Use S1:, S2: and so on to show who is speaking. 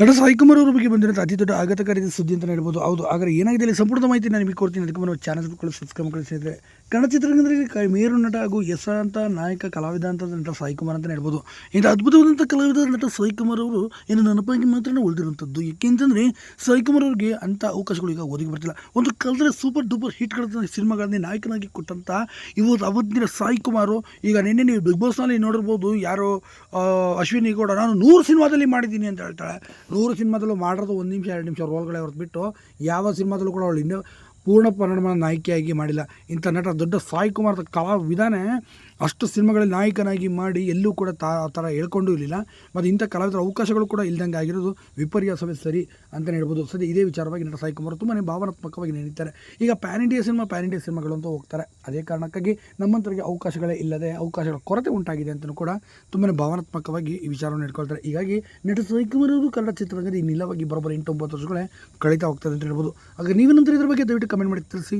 S1: ನಟ ಸಾಯಿಕುಮಾರ್ ಅವರ ಬಗ್ಗೆ ಬಂದಿರೋ ಅತಿ ದೊಡ್ಡ ಆಘಾತಕಾರಿ ಸುದ್ದಿ ಅಂತ ಹೇಳ್ಬೋದು. ಹೌದು ಆದರೆ ಏನಾಗಿದೆ? ಇಲ್ಲಿ ಸಂಪೂರ್ಣ ಮಾಹಿತಿ ನಾನು ನಿಮಗೆ ಕೊಡ್ತೀನಿ. ಅದಕ್ಕೆ ನಮ್ಮ ಚಾನಲ್ ಸಬ್ಸ್ಕ್ರೈಬ್ ಕಳಿಸಿದ್ರೆ ಕನ್ನಡ ಚಿತ್ರರಂಗದಲ್ಲಿ ಮೇರು ನಟ ಹಾಗೂ ಹೆಸರಾಂತ ನಾಯಕ, ಕಲಾವಿದ ಅಂತ ನಟ ಸಾಯಿಕುಮಾರ್ ಅಂತ ಹೇಳ್ಬೋದು. ಇಂಥ ಅದ್ಭುತವಾದಂಥ ಕಲಾವಿದ ನಟ ಸಾಯಿಕುಮಾರ್ ಅವರು ಇನ್ನು ನೆನಪಾಗಿ ಮಾತ್ರ ಉಳಿದಿರುವಂಥದ್ದು. ಏಕೆಂತಂದರೆ ಸಾಯಿಕುಮಾರ್ ಅವರಿಗೆ ಅಂಥ ಅವಕಾಶಗಳು ಈಗ ಒದಗಿ ಬರ್ತಿಲ್ಲ. ಒಂದು ಕಾಲದಲ್ಲಿ ಸೂಪರ್ ಡೂಪರ್ ಹಿಟ್ಗಳ ಸಿನಿಮಾಗಳನ್ನೇ ನಾಯಕನಾಗಿ ಕೊಟ್ಟಂಥ ಇವತ್ತು ಅವತ್ತಿನ ಸಾಯಿಕುಮಾರು, ಈಗ ನಿನ್ನೆ ನೀವು ಬಿಗ್ ಬಾಸ್ನಲ್ಲಿ ನೋಡಿರ್ಬೋದು, ಯಾರೋ ಅಶ್ವಿನಿ ಗೌಡ. ನಾನು ನೂರು ಸಿನಿಮಾದಲ್ಲಿ ಮಾಡಿದ್ದೀನಿ ಅಂತ ಹೇಳ್ತಾಳೆ. ನೂರು ಸಿನಿಮಾದಲ್ಲೂ ಮಾಡಿರೋದು ಒಂದು ನಿಮಿಷ, ಎರಡು ನಿಮಿಷ ರೋಲ್ಗಳೇ ಹೊರತು ಬಿಟ್ಟು ಯಾವ ಸಿನಿಮಾದಲ್ಲೂ ಕೂಡ ಅವಳು ಇನ್ನೂ ಪೂರ್ಣ ಪರಿಣಾಮ ನಾಯಕಿಯಾಗಿ ಮಾಡಿಲ್ಲ. ಇಂಥ ನಟ ದೊಡ್ಡ ಸಾಯಿ ಕುಮಾರ್ ಕಲಾವಿದಾನೆ ಅಷ್ಟು ಸಿನಿಮಾಗಳಲ್ಲಿ ನಾಯಕನಾಗಿ ಮಾಡಿ ಎಲ್ಲೂ ಕೂಡ ತಾ ಆ ಥರ ಹೇಳ್ಕೊಂಡು ಇರಲಿಲ್ಲ. ಮತ್ತು ಇಂಥ ಕಲಾವಿದರ ಅವಕಾಶಗಳು ಕೂಡ ಇಲ್ದಂಗೆ ಆಗಿರೋದು ವಿಪರ್ಯಾಸವೇ ಸರಿ ಅಂತಲೇ ಹೇಳ್ಬೋದು. ಸರಿ ಇದೇ ವಿಚಾರವಾಗಿ ನಟ ಸಾಯಿ ಕುಮಾರ್ ತುಂಬಾ ಭಾವನಾತ್ಮಕವಾಗಿ ನೆನೀತಾರೆ. ಈಗ pan India cinema pan India ಸಿನಿಮಾಗಳು ಅಂತ ಹೋಗ್ತಾರೆ. ಅದೇ ಕಾರಣಕ್ಕಾಗಿ ನಮ್ಮಂತರಿಗೆ ಅವಕಾಶಗಳೇ ಇಲ್ಲದೆ ಅವಕಾಶಗಳ ಕೊರತೆ ಉಂಟಾಗಿದೆ ಅಂತಲೂ ಕೂಡ ತುಂಬಾ ಭಾವನಾತ್ಮಕವಾಗಿ ಈ ವಿಚಾರವನ್ನು ಇಟ್ಕೊಳ್ತಾರೆ ಹೀಗಾಗಿ ನಟ ಸಾಯಿ ಕುಮಾರ್ ಅವರು ಕನ್ನಡ ಚಿತ್ರರಂಗದ ಈ ನಿಲವಾಗಿ ಬರೋಬ್ಬರ ಎಂಟು ಒಂಬತ್ತು ವರ್ಷಗಳೇ ಕಳೀತಾ ಹೋಗ್ತದೆ ಅಂತ ಹೇಳ್ಬೋದು. ಹಾಗೆ ನಂತರ ಇದ್ರ ಬಗ್ಗೆ ದಯವಿಟ್ಟು ಕಮೆಂಟ್ ಮಾಡಿ ತಿಳಿಸಿ.